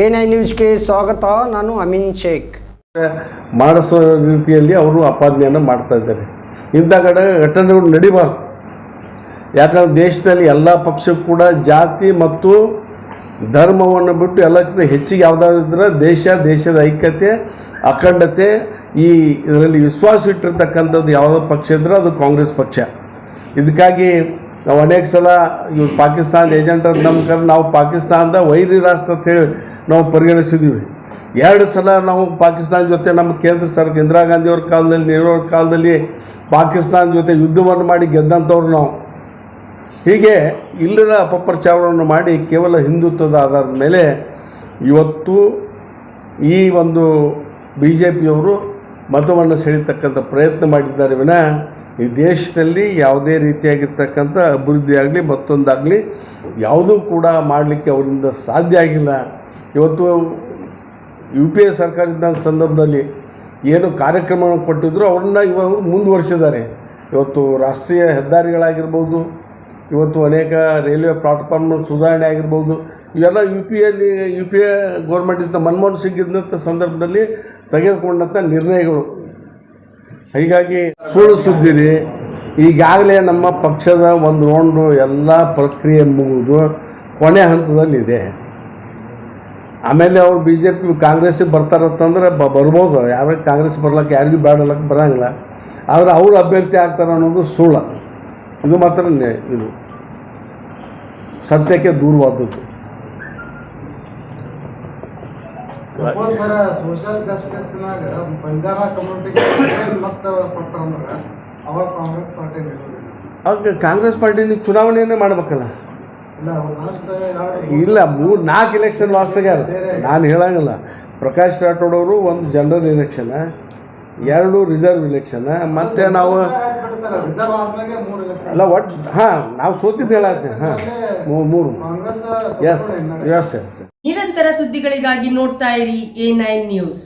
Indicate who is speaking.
Speaker 1: A nine ನ್ಯೂಸ್ಗೆ ಸ್ವಾಗತ, ನಾನು ಅಮೀನ್ ಶೇಖ್.
Speaker 2: ಮಾಡಿಸೋ ರೀತಿಯಲ್ಲಿ ಅವರು ಅಪಾದನೆಯನ್ನು ಮಾಡ್ತಾ ಇದ್ದಾರೆ. ಇಂಥ ಕಡೆ ಘಟನೆಗಳು ನಡಿಬಾರ್ದು. ಯಾಕಂದ್ರೆ ದೇಶದಲ್ಲಿ ಎಲ್ಲ ಪಕ್ಷಕ್ಕೂ ಕೂಡ ಜಾತಿ ಮತ್ತು ಧರ್ಮವನ್ನು ಬಿಟ್ಟು ಎಲ್ಲಕ್ಕಿಂತ ಹೆಚ್ಚಿಗೆ ಯಾವುದಾದ್ರೆ ದೇಶ, ದೇಶದ ಐಕ್ಯತೆ, ಅಖಂಡತೆ, ಈ ಇದರಲ್ಲಿ ವಿಶ್ವಾಸ ಇಟ್ಟಿರ್ತಕ್ಕಂಥದ್ದು ಯಾವುದೋ ಪಕ್ಷ ಇದ್ದರೆ ಅದು ಕಾಂಗ್ರೆಸ್ ಪಕ್ಷ. ಇದಕ್ಕಾಗಿ ನಾವು ಅನೇಕ ಸಲ ಇವ್ರು ಪಾಕಿಸ್ತಾನದ ಏಜೆಂಟ್ ಅಂತ ನಾವು ಪಾಕಿಸ್ತಾನದ ವೈರಿ ರಾಷ್ಟ್ರ ಅಂತ ಹೇಳಿ ನಾವು ಪರಿಗಣಿಸಿದ್ದೀವಿ ಎರಡು ಸಲ ನಾವು ಪಾಕಿಸ್ತಾನ ಜೊತೆ ನಮ್ಮ ಕೇಂದ್ರ ಸರ್ಕಾರ ಇಂದಿರಾ ಗಾಂಧಿಯವ್ರ ಕಾಲದಲ್ಲಿ ನೆಹರು ಅವ್ರ ಕಾಲದಲ್ಲಿ ಪಾಕಿಸ್ತಾನ ಜೊತೆ ಯುದ್ಧವನ್ನು ಮಾಡಿ ಗೆದ್ದಂಥವ್ರು ನಾವು. ಹೀಗೆ ಇಲ್ಲದ ಅಪಪ್ರಚಾರವನ್ನು ಮಾಡಿ ಕೇವಲ ಹಿಂದುತ್ವದ ಆಧಾರದ ಮೇಲೆ ಇವತ್ತು ಈ ಒಂದು ಬಿ ಜೆ ಪಿಯವರು ಮತವನ್ನು ಸೆಳೀತಕ್ಕಂಥ ಪ್ರಯತ್ನ ಮಾಡಿದ್ದಾರೆ ವಿನ ಈ ದೇಶದಲ್ಲಿ ಯಾವುದೇ ರೀತಿಯಾಗಿರ್ತಕ್ಕಂಥ ಅಭಿವೃದ್ಧಿ ಆಗಲಿ ಮತ್ತೊಂದಾಗಲಿ ಯಾವುದೂ ಕೂಡ ಮಾಡಲಿಕ್ಕೆ ಅವರಿಂದ ಸಾಧ್ಯ ಆಗಿಲ್ಲ. ಇವತ್ತು ಯು ಪಿ ಎ ಸರ್ಕಾರದ ಸಂದರ್ಭದಲ್ಲಿ ಏನು ಕಾರ್ಯಕ್ರಮವನ್ನು ಕೊಟ್ಟಿದ್ರು ಅವ್ರನ್ನ ಇವಾಗ ಮುಂದುವರಿಸಿದ್ದಾರೆ. ಇವತ್ತು ರಾಷ್ಟ್ರೀಯ ಹೆದ್ದಾರಿಗಳಾಗಿರ್ಬೋದು ಇವತ್ತು ಅನೇಕ ರೈಲ್ವೆ ಪ್ಲಾಟ್ಫಾರ್ಮ್ ಸುಧಾರಣೆ ಆಗಿರ್ಬೋದು. ಇವೆಲ್ಲ ಯು ಪಿ ಎಲ್ಲಿ ಯು ಪಿ ಎ ಗೌರ್ಮೆಂಟಿಂದ ಮನಮೋಹನ್ ಸಿಂಗ್ ಇದ್ದಂಥ ಸಂದರ್ಭದಲ್ಲಿ ತೆಗೆದುಕೊಂಡಂಥ ನಿರ್ಣಯಗಳು. ಹೀಗಾಗಿ ಸುಳ್ಳು ಸುದ್ದಿರಿ ಈಗಾಗಲೇ ನಮ್ಮ ಪಕ್ಷದ ಒಂದು ರೌಂಡು ಎಲ್ಲ ಪ್ರಕ್ರಿಯೆ ಮುಗಿದು ಕೊನೆ ಹಂತದಲ್ಲಿದೆ. ಆಮೇಲೆ ಅವ್ರು ಬಿ ಜೆ ಪಿ ಕಾಂಗ್ರೆಸ್ಸಿಗೆ ಬರ್ತಾರಂತಂದ್ರೆ ಬ ಬರ್ಬೋದು. ಯಾರು ಕಾಂಗ್ರೆಸ್ ಬರ್ಲಕ್ಕೆ, ಯಾರಿಗೂ ಬೇಡಲಕ್ಕೆ ಬರೋಂಗಿಲ್ಲ. ಆದರೆ ಅವರು ಅಭ್ಯರ್ಥಿ ಆಗ್ತಾರೆ ಅನ್ನೋದು ಸುಳ್ಳು. ಇದು ಮಾತ್ರ ಇದು. ಸತ್ಯಕ್ಕೆ ದೂರವಾದದ್ದು.
Speaker 3: ಸೋಷಿಯಲ್ ಜಸ್ಟಿಸ್ನಾಗ ಬಂಜಾರ ಕಮ್ಯುನಿಟಿಗೆ ಏನ್ ಮತ ಕೊಟ್ಟರಂದ್ರ ಅವಾಗ ಕಾಂಗ್ರೆಸ್ ಪಾರ್ಟಿ
Speaker 2: ಆಗ ಕಾಂಗ್ರೆಸ್ ಪಾರ್ಟಿನ ಚುನಾವಣೆಯನ್ನೇ ಮಾಡ್ಬೇಕಲ್ಲ?
Speaker 3: ಇಲ್ಲ ಮೂರ್
Speaker 2: ಇಲ್ಲ ಮೂರು ನಾಲ್ಕು ಎಲೆಕ್ಷನ್ ಲಾಸ್ ಆಗ್ಯಾರ ನಾನು ಹೇಳಂಗಿಲ್ಲ. ಪ್ರಕಾಶ್ ರಾಠೋಡ್ ಅವರು ಒಂದು ಜನರಲ್ ಎಲೆಕ್ಷನ್ ಎರಡು ರಿಸರ್ವ್ ಇಲೆಕ್ಷನ್ ಮತ್ತೆ ನಾವು
Speaker 3: ರಿಸರ್ವ್ ಆದ್ಮೇಲೆ ಮೂರು election.
Speaker 2: ಅಲ್ಲ ಒಟ್ಟು ಹಾಂ ನಾವು ಸೋತಿದ್ದು ಹೇಳಿ ಹಾಂ ಮೂರು.
Speaker 3: ಕಾಂಗ್ರೆಸ್
Speaker 2: ಎಸ್ ಎಸ್ ಎಸ್
Speaker 4: ನಿರಂತರ ಸುದ್ದಿಗಳಿಗಾಗಿ ನೋಡ್ತಾ ಇರಿ ಎ ನೈನ್ ನ್ಯೂಸ್.